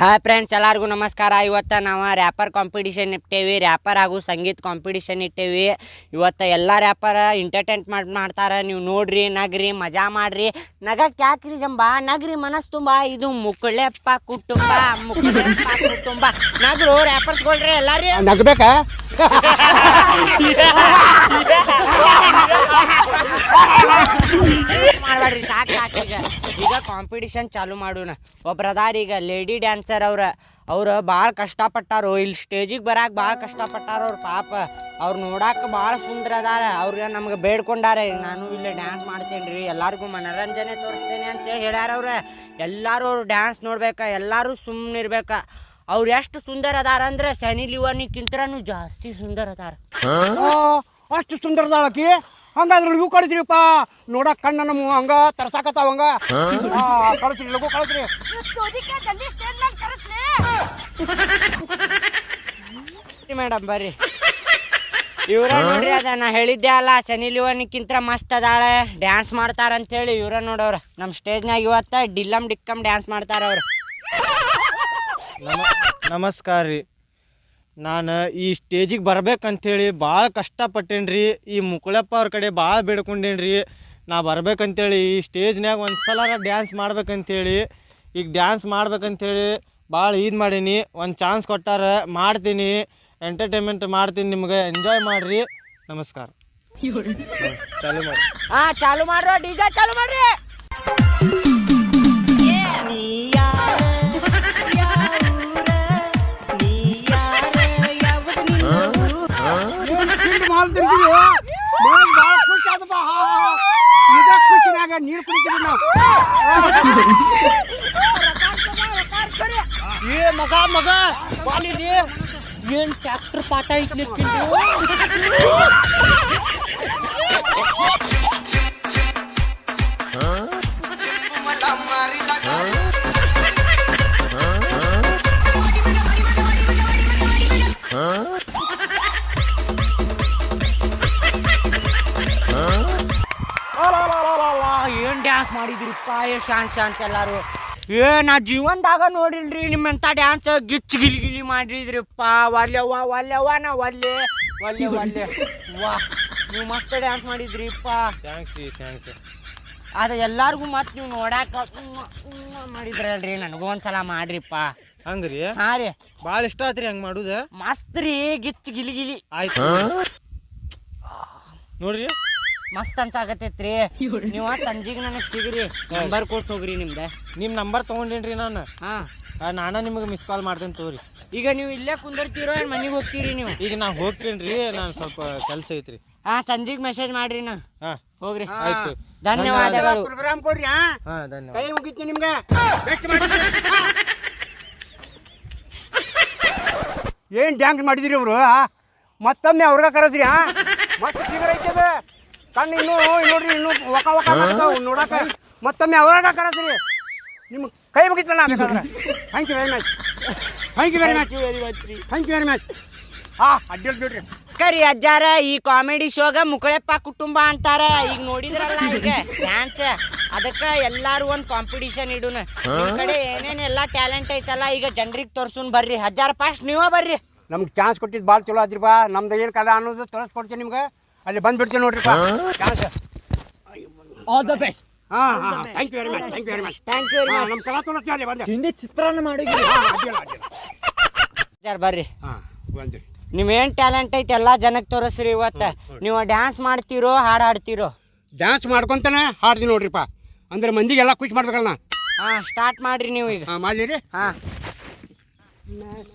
Hi friends ಎಲ್ಲರಿಗೂ ನಮಸ್ಕಾರ. ಇವತ್ತು ನಾವು ರ್ಯಾಪರ್ ಕಾಂಪಿಟೇಷನ್ ಇಟ್ಟೇವಿ. ರ್ಯಾಪರ್ ಹಾಗೂ ಸಂಗೀತ ಕಾಂಪಿಟೇಷನ್ ಇಟ್ಟೇವಿ. ಇವತ್ತು ಎಲ್ಲ ರ್ಯಾಪರ್ ಎಂಟರ್ಟೈನ್ಟ್ ಮಾಡಿ ಮಾಡ್ತಾರೆ. ನೀವು ನೋಡ್ರಿ ನಗ್ರಿ ಮಜಾ ಮಾಡ್ರಿ. ನಗಕ್ಕೆ ಯಾಕ್ರಿ ಜಂಬ? ನಗ್ರಿ ಮನಸ್ಸು ತುಂಬ. ಇದು ಮುಕ್ಕಳೆಪ್ಪ ಕುಟುಂಬ ಮುಕ್ಕಳೆಪ್ಪ ಕುಟುಂಬ. ನಗರು ರ್ಯಾಪರ್ಸ್ಕೊಳ್ರಿ ಎಲ್ಲಾರಿ. ನಗ್ಬೇಕಾ? ಮಾಡ್ಬೇಡ್ರಿ ಸಾಕು ಸಾಕು ಈಗ. ಈಗ ಕಾಂಪಿಟಿಷನ್ ಚಾಲು ಮಾಡೋಣ. ಒಬ್ರು ಅದಾರ ಈಗ ಲೇಡಿ ಡ್ಯಾನ್ಸರ್ ಅವ್ರ ಅವ್ರು ಭಾಳ ಕಷ್ಟಪಟ್ಟಾರು. ಇಲ್ಲಿ ಸ್ಟೇಜಿಗೆ ಬರಾಕ ಭಾಳ ಕಷ್ಟಪಟ್ಟಾರ ಅವ್ರ ಪಾಪ. ಅವ್ರು ನೋಡಾಕ ಭಾಳ ಸುಂದರ ಅದಾರ. ಅವ್ರಿಗೆ ನಮ್ಗೆ ಬೇಡ್ಕೊಂಡಾರ. ನಾನು ಇಲ್ಲಿ ಡ್ಯಾನ್ಸ್ ಮಾಡ್ತೇನೆ ರೀ ಎಲ್ಲರಿಗೂ ಮನೋರಂಜನೆ ತೋರಿಸ್ತೇನೆ ಅಂತೇಳಿ ಹೇಳ್ಯಾರ ಅವ್ರ. ಎಲ್ಲರೂ ಅವ್ರು ಡ್ಯಾನ್ಸ್ ನೋಡ್ಬೇಕ. ಎಲ್ಲರೂ ಸುಮ್ಮನೆ ಇರ್ಬೇಕ. ಅವ್ರು ಎಷ್ಟು ಸುಂದರ ಅದಾರ ಅಂದ್ರೆ ಸನಿ ಲಿವನಿಕ್ಕಿಂತನೂ ಜಾಸ್ತಿ ಸುಂದರ ಅದಾರ. ಅಷ್ಟು ಸುಂದರದಾಳಕಿ ಹಂಗಾದ್ರೆ ಲಗು ಕಳಿಸ್ರಿಪ್ಪ. ನೋಡಕ್ ಕಣ್ಣ ನಮ್ಮ ಹಂಗ ತರ್ಸಾಕತ್ತಾವ ಹಂಗ ಆ, ಕಳಿಸ್ರಿ ಲಗು ಕಳಿಸ್ರಿ. ಮೇಡಮ್ ಬರ್ರಿ. ಇವ್ರ ನೋಡ್ರಿ ಅದ ನಾ ಹೇಳಿದ್ದೆ ಅಲ್ಲ ಸನಿ ಲಿವನ್ಕಿಂತ ಮಸ್ತ್ ಅದಾಳೆ. ಡ್ಯಾನ್ಸ್ ಮಾಡ್ತಾರ ಅಂತೇಳಿ ಇವ್ರ ನೋಡವ್ರ. ನಮ್ಮ ಸ್ಟೇಜ್ನಾಗ ಇವತ್ತ ಡಿಲ್ಲಮ್ ಡಿಕ್ಕಮ್ ಡ್ಯಾನ್ಸ್ ಮಾಡ್ತಾರ ಅವ್ರು ನಮ ನಮಸ್ಕಾರ ರೀ ನಾನು ಈ ಸ್ಟೇಜಿಗೆ ಬರಬೇಕಂಥೇಳಿ ಭಾಳ ಕಷ್ಟಪಟ್ಟೇನಿ ರೀ ಈ ಮುಕುಳಪ್ಪ ಅವ್ರ ಕಡೆ ಭಾಳ ಬೇಡ್ಕೊಂಡೇನಿ ರೀ ನಾ ಬರ್ಬೇಕಂತೇಳಿ ಈ ಸ್ಟೇಜ್ನಾಗ ಒಂದು ಸಲ ಡ್ಯಾನ್ಸ್ ಮಾಡ್ಬೇಕಂತೇಳಿ. ಈಗ ಡ್ಯಾನ್ಸ್ ಮಾಡ್ಬೇಕಂತೇಳಿ ಭಾಳ ಇದು ಮಾಡೀನಿ. ಒಂದು ಚಾನ್ಸ್ ಕೊಟ್ಟಾರೆ ಮಾಡ್ತೀನಿ. ಎಂಟರ್ಟೈನ್ಮೆಂಟ್ ಮಾಡ್ತೀನಿ ನಿಮ್ಗೆ. ಎಂಜಾಯ್ ಮಾಡಿರಿ. ನಮಸ್ಕಾರ. ಚಾಲು ಮಾಡಿ ಹಾಂ ಚಾಲು ಮಾಡ್ರಿ ಡಿಜೆ ಚಾಲು ಮಾಡ್ರಿ. ನೀರು ಕುಡಿತೀವಿ ನಾವು? ಏ ಮಗ ಮಗ ಬಾಲಿಲಿ ಏನ್ ಟ್ರ್ಯಾಕ್ಟರ್ ಪಾಠ ಇಟ್ಲಿಕ್ಕಿಂದು ಏನ್ ಡ್ಯಾನ್ಸ್ ಶಾಂತ ಶಾಂತ ಎಲ್ಲಾರು. ಏ ನಾ ಜೀವನದಾಗ ನೋಡಿಲ್ರಿ ನಿಮ್ಮಂತ ಡ್ಯಾನ್ಸ್ ಗಿಚ್ ಗಿಲಿ ಗಿಲಿ ಮಾಡಿದ್ರಿಪ್ಪ ಒಲ್ಲೆವ್ವ ಒಲ್ಲೆವ್ವ ನಾ ಒಲ್ಲೆ ಒಲ್ಲೆ ಒಲ್ಲೆ ವಾ ನೀವು ಮಸ್ತ್ ಡ್ಯಾನ್ಸ್ ಮಾಡಿದ್ರಿಪ್ಪ ಥ್ಯಾಂಕ್ಸ್ ರೀ ಥ್ಯಾಂಕ್ಸ್ ಅದ ಎಲ್ಲಾರ್ಗು ಮತ್ತೆ ನೀವು ನೋಡಾಕ ಮಾಡಿದ್ರಲ್ರಿ ನನಗೂ ಒಂದ್ಸಲ ಮಾಡ್ರಿಪ್ಪ ಹಂಗ್ರಿ? ಹಾ ರೀ. ಭಾಳ ಇಷ್ಟ ಆತ್ರಿ ಹಂಗ ಮಾಡುದ? ಮಸ್ತ್ ರೀ ಗಿಚ್ ಗಿಲಿ ಗಿಲಿ. ಆಯ್ತು. ನೋಡ್ರಿ? ಮಸ್ತ್ ಅನ್ಸಾಕತ್ತೈತ್ರಿ. ನೀವ ಸಂಜಿಗೆ ನನಗೆ ಸಿಗ್ರಿ ನಂಬರ್ ಕೊಟ್ಟು ಹೋಗ್ರಿ ನಿಮ್ದ. ನಿಮ್ ನಂಬರ್ ತಗೊಂಡೇನ್ರಿ ನಾನು. ಹಾ. ಆ, ನಾನ ನಿಮಗೆ ಮಿಸ್ ಕಾಲ್ ಮಾಡ್ತೇನೆ ತಗೋರಿ. ಈಗ ನೀವು ಇಲ್ಲೇ ಕುಂದಿರ್ತೀರೋ ಏನ್ ಮನೆಗೆ ಹೋಗ್ತೀರಿ ನೀವು? ಈಗ ನಾ ಹೋಗ್ತೀನ್ರಿ ನಾನು ಸ್ವಲ್ಪ ಕೆಲಸ ಐತ್ರಿ. ಹಾ ಸಂಜಿಗ್ ಮೆಸೇಜ್ ಮಾಡ್ರಿ ನಾ. ಹಾ. ಹೋಗ್ರಿ. ಆಯ್ತು. ಧನ್ಯವಾದಗಳು. ಪ್ರೋಗ್ರಾಮ್ ಕೊಡ್ರಿ ಹಾ. ಹಾ ಧನ್ಯವಾದ. ಕೈ ಮುಗಿತೀನಿ ನಿಮ್ಗೆ. ಬೆಸ್ಟ್ ಮಾಡಿದ್ರಿ ಏನು ಡ್ಯಾನ್ಸ್ ಮಾಡಿದಿರಿ ಇವರು ಮತ್ತೊಮ್ಮೆ ಅವ್ರಿಗೆ ಕರೆಸ್ರಿ ಹಾ? ಮತ್ತೆ ಸಿಗರ್ ಐತದ ಕಣ್ಣು ಇನ್ನೂ ನೋಡ್ರಿ ಇನ್ನು ವಕ ವಕ ಮಾಡ್ತಾವ್ ನೋಡಕ ಮತ್ತೊಮ್ಮೆ ಅವರಾಗ ಕರಸ್ರಿ. ನಿಮ್ಗೆ ಕೈ ಮುಗಿತಲ್ಲ ಬೇಕಾದ್ರೆ thank you very much thank you very much very much thank you very much ಹಾ ಅಡ್ಡಲ್ ಬಿಡ್ರಿ. ಕರಿ ಅಜ್ಜಾರ ಈ ಕಾಮಿಡಿ ಶೋಗ ಮುಕಳೆಪ್ಪ ಕುಟುಂಬ ಅಂತಾರ. ಈಗ ನೋಡಿದ್ರಲ್ಲ ಈಗ ಡ್ಯಾನ್ಸ್ ಅದಕ್ಕ ಎಲ್ಲಾರು ಒಂದ್ ಕಾಂಪಿಟಿಷನ್ ಇಡುನ. ನಿಮ್ ಕಡೆ ಏನೇನ್ ಎಲ್ಲಾ ಟ್ಯಾಲೆಂಟ್ ಐತಲ್ಲ ಈಗ ಜನರಿಗೆ ತೋರ್ಸುನ್ ಬರ್ರಿ. ಹಜಾರ ಫಾಸ್ಟ್ ನೀವ ಬರ್ರಿ. ನಮ್ಗೆ ಚಾನ್ಸ್ ಕೊಟ್ಟಿದ್ದು ಭಾಳ ಚಲೋ ಆದ್ರಿಪ್ಪ ನಮ್ದು ಏನು ಕದ ಅನ್ನೋದು ತೋರಿಸ್ಕೊಡ್ತೀನಿ ನಿಮ್ಗೆ. ಅಲ್ಲಿ ಬಂದ್ಬಿಡ್ತೀನಿ ನೋಡ್ರಿ ಡ್ಯಾನ್ಸ್ ಆಲ್ ದ ಬೆಸ್ಟ್ ಹಾಂ ಹಾಂ thank you very much thank you very much thank you ನಮ್ಮ ಕಲಾ ಅಲ್ಲಿ ಬಂದೆ. ಹಿಂದೆ ಚಿತ್ರಾನ್ನ ಮಾಡಿ ಬರ್ರಿ. ಹಾಂ ಬಂದ್ರಿ. ನಿಮ್ಮೇನ್ ಟ್ಯಾಲೆಂಟ್ ಐತೆ ಎಲ್ಲಾ ಜನಕ್ಕೆ ತೋರಿಸ್ರಿ ಇವತ್ತ. ನೀವು ಡ್ಯಾನ್ಸ್ ಮಾಡ್ತೀರೋ ಹಾಡ್ ಹಾಡ್ತೀರೋ? ಡ್ಯಾನ್ಸ್ ಮಾಡ್ಕೊಂತಾನೆ ಹಾಡ್ತೀನಿ ನೋಡ್ರಿಪ್ಪ ಅಂದ್ರೆ ಮಂದಿಗೆಲ್ಲ ಖುಷಿ ಮಾಡ್ಬೇಕಲ್ಲ ನಾ. ಹಾ ಸ್ಟಾರ್ಟ್ ಮಾಡ್ರಿ ನೀವು ಈಗ. ಹಾಂ ಮಾಡಲಿರಿ. ಹಾ.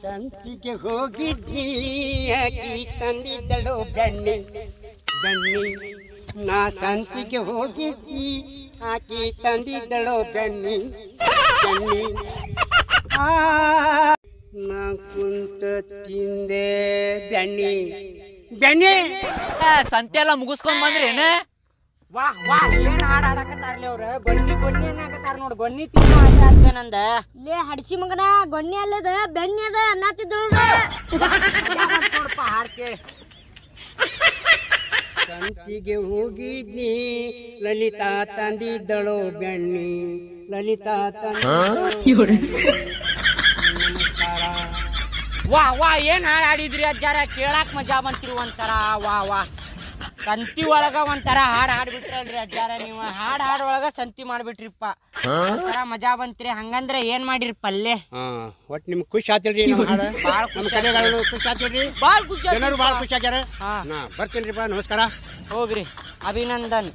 ಸಂತಿಗೆ ಹೋಗಿದ್ದಿ ತಂದಿದ್ದಳು ಬೆಣ್ಣೆ ಬೆಣ್ಣೆ ನಾ ಶಾಂತಿಗೆ ಹೋಗಿದ್ದಿ ಆಕಿ ತಂದಿದ್ದಳು ಬನ್ನಿ. ಬನ್ನಿ. ಆ ನಾ ಕುಂತ ತಿಂದೆ ಬನ್ನಿ. ಬನ್ನಿ. ಸಂತೆ ಎಲ್ಲ ಮುಗಿಸ್ಕೊಂಡ್ ಬಂದ್ರಿ ಏನ ವಾ ವಾ ಏನ್ ಹಾಡ್ ಹಾಡಕತ್ತಾರ್ಲಿ ಅವ್ರ? ಬನ್ನಿ ಬನ್ನಿ ಏನಾಗತ್ತಾರ ನೋಡ್. ಗೊನ್ನಿ ತಿನ್ನೋ ಆಸೆ ಆಗ್ತದೆ ನಂದ. ಲೇ ಹಡ್ಸಿ ಮಗನ ಗೊನ್ನಿ ಅಲ್ಲದ ಬೆನ್ನಿ ಅದ ಅನ್ನತ್ತಿದ್ರು ನೋಡಪ್ಪ ಹಾಡ್ ಕೇಳಿ. ಸಂತಿಗೆ ಹೋಗಿದ್ನಿ. ಲಲಿತಾ ತಂದಿದ್ದಳು ಬೆಣ್ಣಿ. ಲಲಿತಾ ತಂದಿ ವಾ ವಾ ಏನ್ ಹಾಡಾಡಿದ್ರಿ ಅಜ್ಜಾರ? ಕೇಳಾಕ್ ಮಜಾ ಬಂತಿರುವಂತಾರ ವಾ ವಾ. ಸಂತಿ ಒಳಗ ಒಂಥರ ಹಾಡ್ ಹಾಡ್ಬಿಟ್ರಲ್ರಿ ಅಜ್ಜಾರ ನೀವ. ಹಾಡ್ ಹಾಡ್ ಒಳಗ ಸಂತಿ ಮಾಡ್ಬಿಟ್ರಿಪ್ಪ. ಒಂಥರ ಮಜಾ ಬಂತ್ರಿ. ಹಂಗಂದ್ರ ಏನ್ ಮಾಡಿರಿ ಪಲ್ಲೆ? ಒಟ್ ನಿಮ್ ಖುಷ್ ಖುಷಿ ಆತಿಲ್ರಿ ಹಾಡು. ಬಾಳ್ ಖುಷಿ ಕಲೆಗಳು ಖುಷಿ ಆತಿಲ್ರಿ ಬಾಳ್ ಖುಷಿ ಜನರು ಖುಷಿ ಆಗ್ಯಾರ. ಹಾ. ಬರ್ತೀನ್ರಿಪ್ಪ ನಮಸ್ಕಾರ. ಹೋಗ್ರಿ. ಅಭಿನಂದನ್.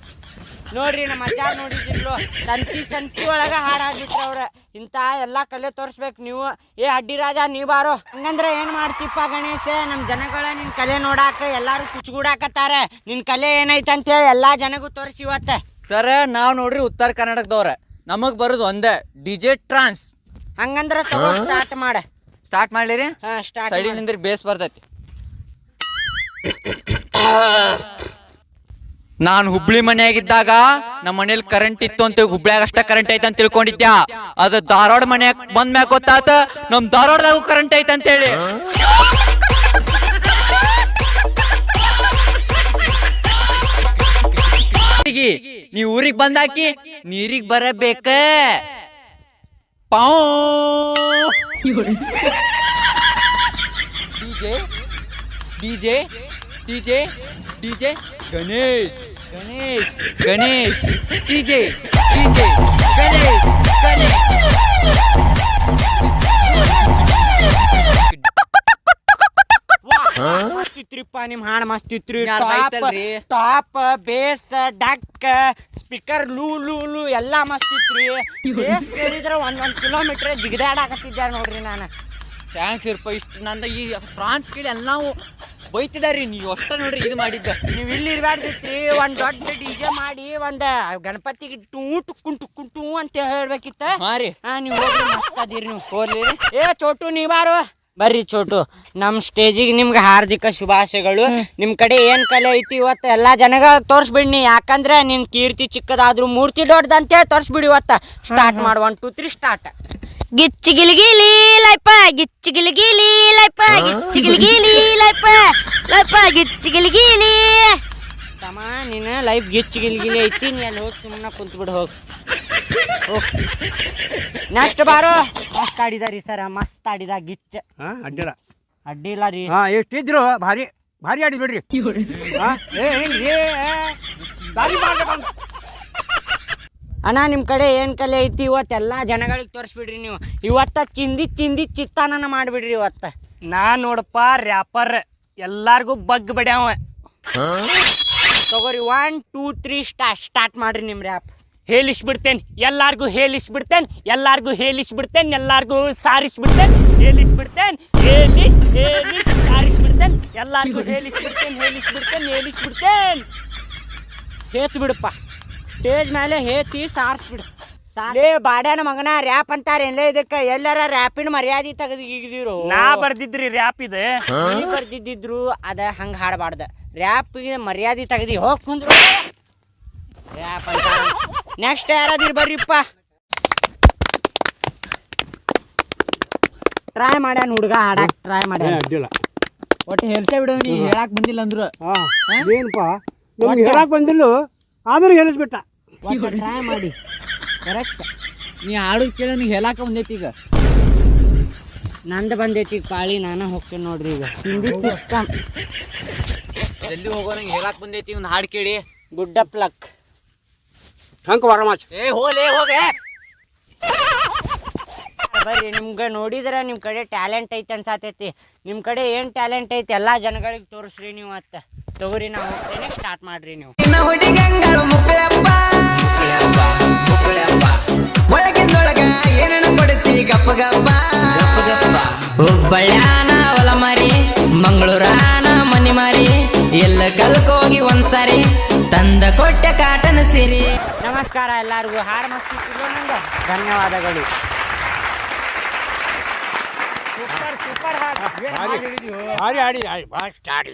ನೋಡ್ರಿ ನಮ್ಮ ಅಜ್ಜಾರ್ ನೋಡಿದ್ರು ಸಂತಿ ಸಂತಿ ಒಳಗ ಹಾಡ್ ಹಾಡ್ಬಿಟ್ರ ಅವ್ರ. ಇಂತ ಎಲ್ಲಾ ಕಲೆ ತೋರ್ಸ್ಬೇಕು ನೀವು. ಏ ಅಡ್ಡಿ ರಾಜ ನೀ ಬಾರೋ. ಹಂಗಂದ್ರ ಏನ್ ಮಾಡ್ತಿಪ್ಪ ಗಣೇಶ? ನಮ್ ಜನಗಳ ನಿನ್ ಕಲೆ ನೋಡಾಕ ಎಲ್ಲಾರು ಕುಚ್ಗೂಡಾಕತ್ತಾರ. ನಿನ್ ಕಲೆ ಏನೈತೆ ಅಂತೇಳಿ ಎಲ್ಲಾ ಜನಗೂ ತೋರ್ಸಿ ಇವತ್ತ. ಸರ್ ನಾವ್ ನೋಡ್ರಿ ಉತ್ತರ ಕರ್ನಾಟಕದವ್ರ. ನಮಗ್ ಬರೋದು ಒಂದೇ ಡಿಜೆ ಟ್ರಾನ್ಸ್. ಹಂಗಂದ್ರ ತಗೋ ಸ್ಟಾರ್ಟ್ ಮಾಡ. ಸ್ಟಾರ್ಟ್ ಮಾಡ್ಲಿರಿ? ಹಾ ಸ್ಟಾರ್ಟ್ ಬೇಸ್ ಬರ್ತೈತಿ. ನಾನ್ ಹುಬ್ಳಿ ಮನೆಯಾಗಿದ್ದಾಗ ನಮ್ಮ ಮನೇಲಿ ಕರೆಂಟ್ ಇತ್ತು ಅಂತ ಹುಬ್ಳ್ಯಾಗ ಅಷ್ಟೇ ಕರೆಂಟ್ ಐತೆ ಅಂತ ತಿಳ್ಕೊಂಡಿದ್ಯಾ? ಅದು ಧಾರವಾಡ ಮನ್ಯಾಗ ಬಂದ್ ಮ್ಯಾಕ್ ಗೊತ್ತಾತ? ನಮ್ ಧಾರವಾಡದಾಗೂ ಕರೆಂಟ್ ಐತೆ ಅಂತ ಹೇಳಿ. ನೀ ಊರಿಗೆ ಬಂದಾಕಿ ನೀರಿಗ್ ಬರಬೇಕ. Pav. DJ DJ DJ DJ Ganesh Ganesh Ganesh DJ, DJ, Ganesh Ganesh. ಮಸ್ತ್ ಇತ್ರಿಪ್ಪ ನಿಮ್ ಹಾಡ್ ಮಸ್ತ್ ಇತ್ರಿ ಇನ್ಯಾರ್ದ್ ಟಾಪ್ ಐತಲ್ರಿ? ಟಾಪ್ ಬೇಸ್ ಡಕ್ ಸ್ಪೀಕರ್ ಲೂ ಲೂ ಲೂ ಎಲ್ಲಾ ಮಸ್ತ್ ಇತ್ರಿ ಬೇಸ್ ಕೇಳಿದ್ರ ಒಂದೊಂದ್ ಒಂದ್ ಕಿಲೋಮೀಟರ್ ಜಿಗದಾಡಕತ್ತಿದ್ದೆ ನೋಡ್ರಿ ನಾನು. ಥ್ಯಾಂಕ್ಸ್ ಇರ್ಪ ಇಷ್ಟು ನಂದು ಈ ಫ್ರಾನ್ಸ್ ಕೇಳಿ ಎಲ್ಲಾವು ಬೈತಿದಾರಿ ನೀವು ಅಷ್ಟ ನೋಡ್ರಿ ಇದು ಮಾಡಿದ್ದ. ನೀವು ಇಲ್ಲಿ ಇರ್ಬಾರ್ದಿತ್ರಿ ಒಂದ್ ದೊಡ್ಡ ಡಿಜೆ ಮಾಡಿ ಒಂದ ಗಣಪತಿಗೆ ಟೂ ಟುಕ್ಕು ಟುಕ್ಕು ಟೂ ಅಂತ ಹೇಳ್ಬೇಕಿತ್ತ. ಹಾ ರೀ. ಹಾಂ ನೀವ್ ಹೋಗ್ರಿ ಮಸ್ತ್ ಅದೀರಿ ನೀವು. ಏ ಚೋಟು ನೀ ಬಾರು. ಬರ್ರಿ ಚೋಟು. ನಮ್ ಸ್ಟೇಜಿಗೆ ನಿಮ್ಗೆ ಹಾರ್ದಿಕ ಶುಭಾಶಯಗಳು. ನಿಮ್ ಕಡೆ ಏನ್ ಕಲೆ ಐತಿ ಇವತ್ತು? ಎಲ್ಲಾ ಜನಗ ತೋರ್ಸ್ಬಿಡ್ನಿ. ಯಾಕಂದ್ರೆ ನಿನ್ ಕೀರ್ತಿ ಚಿಕ್ಕದಾದ್ರೂ ಮೂರ್ತಿ ದೊಡ್ಡದಂತೆ ತೋರ್ಸ್ಬಿಡಿ ಇವತ್ತ. ಸ್ಟಾರ್ಟ್ ಮಾಡು ಒನ್ ಟೂ ತ್ರೀ ಸ್ಟಾರ್ಟ್ ಗಿಚ್ಚಿ ಗಿಲಿಗಿಲಿ ಲೈಪ ಗಿಚ್ಚಿ ಗಿಲಿಗಿಲಿ ಲೈಪ ಗಿಚ್ಚಿ ಗಿಲಿಗಿಲಿ ಲೈಪ ಲೈಪ ಗಿಚ್ಚಿ ಗಿಲಿಗಿಲಿ ತಮ್ಮ ನೀನು ಲೈಫ್ ಗಿಚ್ಚಿ ಗಿಲ್ಗಿಲಿ ಐತಿ ನೀ ಅಲ್ಲಿ ಹೋಗಿ ಸುಮ್ಮನೆ ಕುಂತ್ಬಿಡು ಬಿಡು ಹೋಗ್. ಹೋಗ್. ನೆಕ್ಸ್ಟ್ ಬಾರೋ. ಮಸ್ತ್ ಆಡಿದ ರೀ ಸರ ಮಸ್ತ್ ಆಡಿದ ಗಿಚ್ಚ. ಹಾ ಅಡ್ಡಿಲ್ಲ ಅಡ್ಡಿಲ್ಲ ರೀ. ಹಾ ಎಷ್ಟಿದ್ರು ಭಾರಿ ಭಾರಿ ಆಡಿ ಬಿಡ್ರಿ. ಹಾ ಏ ಹೆಂಗ್ರಿ ಭಾರಿ ಮಾಡ್ಬೇಕಂತ ಅಣ್ಣ ನಿಮ್ಮ ಕಡೆ ಏನು ಕಲೆ ಐತಿ ಇವತ್ತೆಲ್ಲ ಜನಗಳಿಗೆ ತೋರಿಸ್ಬಿಡ್ರಿ ನೀವು. ಇವತ್ತ ಚಿಂದಿ ಚಿಂದಿ ಚಿತ್ತಾನನ ಮಾಡಿಬಿಡ್ರಿ ಇವತ್ತ. ನಾ ನೋಡಪ್ಪ ರ್ಯಾಪರ್ ಎಲ್ಲಾರ್ಗೂ ಬಗ್ ಬಡ್ಯಾವ. ತಗೋರಿ one two three start start ಮಾಡ್ರಿ ನಿಮ್ಮ ರ್ಯಾಪ್ ಹೇಳಿಸ್ಬಿಡ್ತೇನೆ ಎಲ್ಲಾರ್ಗೂ ಹೇಳಿಸ್ಬಿಡ್ತೇನೆ ಎಲ್ಲಾರ್ಗೂ ಹೇಳಿಸ್ಬಿಡ್ತೇನೆ ಎಲ್ಲಾರ್ಗೂ ಸಾರಿಸ್ಬಿಡ್ತೇನೆ ಹೇಳಿಸ್ಬಿಡ್ತೇನೆ ಹೇಳಿ ಹೇಳಿ ಸಾರಿಸ್ಬಿಡ್ತೇನೆ ಎಲ್ಲಾರ್ಗೂ ಹೇಳಿಸ್ಬಿಡ್ತೇನೆ ಹೇಳಿಸ್ಬಿಡ್ತೇನೆ ಹೇಳಿಸ್ಬಿಡ್ತೇನೆ. ಹೇತ್ ಬಿಡಪ್ಪ. ಸ್ಟೇಜ್ ಮೇಲೆ ಹೇತಿ ಸಾರಿಸ್ಬಿಡು. ಲೇ ಬಾಡ್ಯಾನ ಮಗನ ರ್ಯಾಪ್ ಅಂತಾರೇನ್ಲೇ ಇದಕ್ಕ? ಎಲ್ಲರ ರ್ಯಾಪಿನ ಮರ್ಯಾದೆ ತೆಗೆದಿದ್ರು ನಾ ಬರ್ದಿದ್ರಿ ರ್ಯಾಪ್ ಇದೆ. ನೀ ಬರ್ದಿದ್ದಿದ್ರು ಅದ ಹಂಗ ಹಾಡಬಾರ್ದ. ರ್ಯಾಪ್ ಮರ್ಯಾದೆ ತೆಗೆದಿ ಹೋಗ್ ಕುಂದ್ರು. ರ್ಯಾಪ್ ಅಂತ. ನೆಕ್ಸ್ಟ್ ಯಾರಾದ್ರಿ ಬರ್ರಿಪ್ಪ ಟ್ರೈ ಮಾಡ್ಯಾನ ಹುಡುಗ ಹಾಡಕ್ ಟ್ರೈ ಮಾಡ್ಯಾನ. ಅಡ್ಡಿಲ್ಲ. ಒಟ್ಟು ಹೇಳ್ತೇ ಬಿಡು ನೀ ಹೇಳಕ್ ಬಂದಿಲ್ಲ ಅಂದ್ರು. ಹಾ. ಏನಪ್ಪ ನಮ್ಗೆ ಹೇಳಕ್ ಬಂದಿಲ್ಲ ಆದ್ರೂ ಹೇಳಿಸ್ಬಿಟ್ಟ. ಟ್ರೈ ಮಾಡಿ. ಕರೆಕ್ಟ್ ನೀ ಹಾಡು ಕೇಳ ನೀ ಹೇಳಾಕ ಬಂದೈತಿ ಈಗ. ನಂದು ಬಂದೈತಿ ಪಾಳಿ ನಾನ ಹೋಗ್ತೇನೆ ನೋಡ್ರಿ ಈಗ. ಹಿಂದಿ ಚಿಕ್ಕ ಜಲ್ದಿ ಹೋಗೋ ನಂಗೆ ಹೇಳಾಕ್ ಬಂದೈತಿ ಒಂದು ಹಾಡು ಕೇಳಿ. ಗುಡ್ಡ ಪ್ಲಕ್ ಹಂಕ ವರಮಾಚ್ ಏ ಹೋಲೇ ಹೋಗೆ ಬರ್ರಿ ನಿಮ್ಗೆ ನೋಡಿದ್ರೆ ನಿಮ್ಮ ಕಡೆ ಟ್ಯಾಲೆಂಟ್ ಐತೆ ಅನ್ಸಾತೈತಿ. ನಿಮ್ಮ ಕಡೆ ಏನು ಟ್ಯಾಲೆಂಟ್ ಐತಿ ಎಲ್ಲ ಜನಗಳಿಗೆ ತೋರಿಸ್ರಿ ನೀವು ಅತ್ತ ತಗೋರಿ ನಾವು ಹೋಗ್ತೇನೆ ಸ್ಟಾರ್ಟ್ ಮಾಡ್ರಿ ನೀವು. ಒಳಗಿಂದೊಳಗ ಏನನ್ನ ಕೊಡಿಸಿ ಗಪ್ಪ ಗಪ್ಪ. ಹುಬ್ಬಳ್ಯಾನ ಹೊಲ ಮಾರಿ ಮಂಗಳೂರಾನ ಮನಿ ಮಾರಿ ಎಲ್ಲ ಕಲ್ಕೋಗಿ ಒಂದ್ಸಾರಿ ತಂದ ಕೊಟ್ಟೆ ಕಾಟನ ಸಿರಿ. ನಮಸ್ಕಾರ ಎಲ್ಲರಿಗೂ ಹಾಡು ಮಸ್ತಿ ಧನ್ಯವಾದಗಳು. ಸೂಪರ್ ಸೂಪರ್ ಹಾಡಿ. ಹಾಡಿ ಹಾಡಿ ಸ್ಟಾರ್ಟ್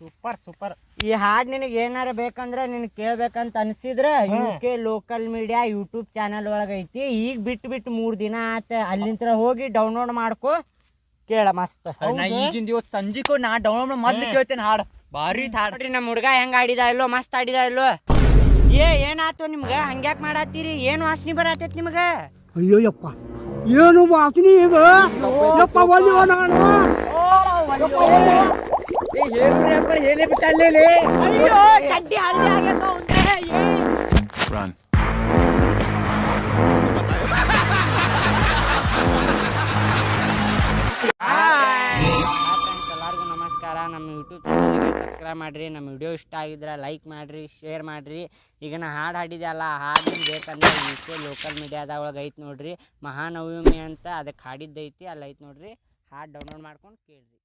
ಸೂಪರ್ ಸೂಪರ್ ಈ ಹಾಡು ನಿನಗೆ ಏನಾರ ಬೇಕಂದ್ರೆ ನಿನ್ ಕೇಳ್ಬೇಕಂತ ಅನ್ಸಿದ್ರೆ U K local media YouTube channel ಒಳಗೆ ಐತಿ. ಈಗ ಬಿಟ್ಟು ಬಿಟ್ಟು ಮೂರು ದಿನ ಆತ. ಅಲ್ಲಿಂತ್ರ ಹೋಗಿ ಡೌನ್ಲೋಡ್ ಮಾಡ್ಕೊ ಕೇಳ ಮಸ್ತ್. ನಾ ಈಗಿನ ದಿವಸ ಸಂಜಿಕೋ ನಾ ಡೌನ್ಲೋಡ್ ಮೊದ್ಲು ಕೇಳ್ತೇನೆ ಹಾಡು. ಭಾರಿ ಹಾಡ್ರಿ ನಮ್ಮ ಹುಡುಗ ಹೆಂಗ್ ಆಡಿದ ಇಲ್ಲೋ ಮಸ್ತ್ ಆಡಿದ ಇಲ್ಲೋ. ಏ ಏನಾತು ನಿಮ್ಗೆ? ಹಂಗ್ಯಾಕ್ ಮಾಡತ್ತೀರಿ? ಏನು ವಾಸನೆ ಬರತ್ತೈತಿ ನಿಮ್ಗೆ? ಅಯ್ಯೋಯಪ್ಪ ಏನು ವಾಸನಿ ಇದು? ಯಪ್ಪ ನಾನು. ಹೇಳಿ ಬಿಟ್ಟಲ್ಲಿ ಎಲ್ಲರಿಗೂ ನಮಸ್ಕಾರ. ನಮ್ಮ ಯೂಟ್ಯೂಬ್ ಚಾನಲ್ಗೆ ಸಬ್ಸ್ಕ್ರೈಬ್ ಮಾಡಿರಿ. ನಮ್ಮ ವಿಡಿಯೋ ಇಷ್ಟ ಆಗಿದ್ರೆ ಲೈಕ್ ಮಾಡಿರಿ ಶೇರ್ ಮಾಡಿರಿ. ಈಗ ನಾ ಹಾಡು ಹಾಡಿದೆಲ್ಲ ಆ ಹಾಡು ಬೇಕಂದ್ರೆ ಇಷ್ಟೇ ಲೋಕಲ್ ಮೀಡಿಯಾದ ಒಳಗೆ ಐತೆ ನೋಡ್ರಿ. ಮಹಾನವಮಿ ಅಂತ ಅದಕ್ಕೆ ಹಾಡಿದ್ದೈತಿ ಅಲ್ಲಿ ಐತೆ ನೋಡ್ರಿ. ಹಾಡು ಡೌನ್ಲೋಡ್ ಮಾಡ್ಕೊಂಡು ಕೇಳ್ರಿ.